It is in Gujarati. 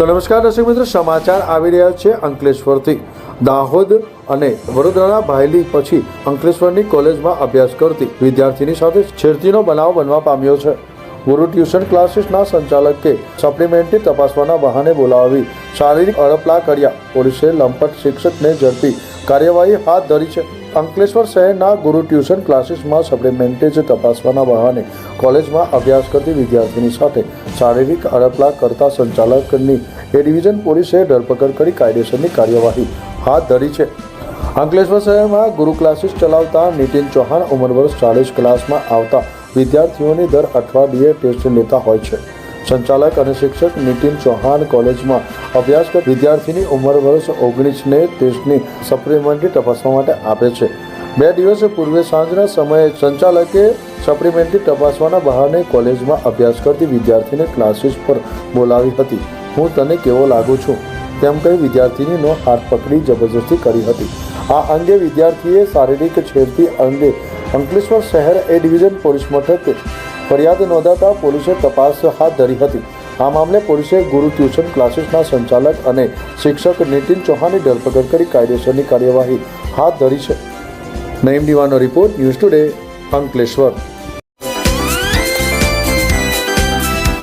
તો નમસ્કાર દર્શક મિત્રો, સમાચાર આવી રહ્યા છે અંકલેશ્વરથી. દાહોદ અને વડોદરાના ભાયલી પછી અંકલેશ્વરની કોલેજમાં અભ્યાસ કરતી વિદ્યાર્થીની સાથે છેડતીનો બનાવ બનવા પામ્યો છે. ગુરુ ટ્યુશન ક્લાસીસના સંચાલકે સપ્લિમેન્ટરી તપાસવાના બહાને બોલાવી શારીરિક અડપલા કર્યા. પોલીસે લંપટ શિક્ષકને ઝડપી કાર્યવાહી હાથ ધરી છે. અંકલેશ્વર શહેરના ગુરુ ટ્યુશન ક્લાસીસમાં સપ્લિમેન્ટેજ તપાસવાના બહાને કોલેજમાં અભ્યાસ કરતી વિદ્યાર્થીની સાથે શારીરિક અડપલા કરતા સંચાલકની એ ડિવિઝન પોલીસે ધરપકડ કરી કાયદેસરની કાર્યવાહી હાથ ધરી છે. અંકલેશ્વર શહેરમાં ગુરુ ક્લાસીસ ચલાવતા નીતિન ચૌહાણ ઉંમર વર્ષ ચાલીસ ક્લાસમાં આવતા વિદ્યાર્થીઓની દર અઠવાડિયે ટેસ્ટ લેતા હોય છે. સંચાલક અને શિક્ષક નીતિન ચૌહાણ કોલેજમાં અભ્યાસ કર વિદ્યાર્થીની ઉંમર વર્ષ ઓગણીસને ટેસ્ટની સપ્લિમેન્ટરી તપાસવા માટે આપે છે. બે દિવસ પૂર્વે સાંજના સમયે સંચાલકે સપ્લિમેન્ટરી તપાસવાના બહાને કોલેજમાં અભ્યાસ કરતી વિદ્યાર્થીને ક્લાસીસ પર બોલાવી હતી. હું તને કેવો લાગુ છું? તેમ કહી વિદ્યાર્થીનીનો હાથ પકડી જબરજસ્તી કરી હતી. આ અંગે વિદ્યાર્થીએ શારીરિક છેડતી અંગે અંકલેશ્વર શહેર એ ડિવિઝન પોલીસ મથકે ફરિયાદ નોંધાતા પોલીસે તપાસ હાથ ધરી હતી. આ મામલે પોલીસે ગુરુ ટ્યુશન ક્લાસીસના સંચાલક અને શિક્ષક નીતિન ચૌહાણની ધરપકડ કરી કાયદેસરની કાર્યવાહી હાથ ધરી છે. નઈમ દીવાનો રિપોર્ટ ન્યૂઝ ટુડે અંકલેશ્વર.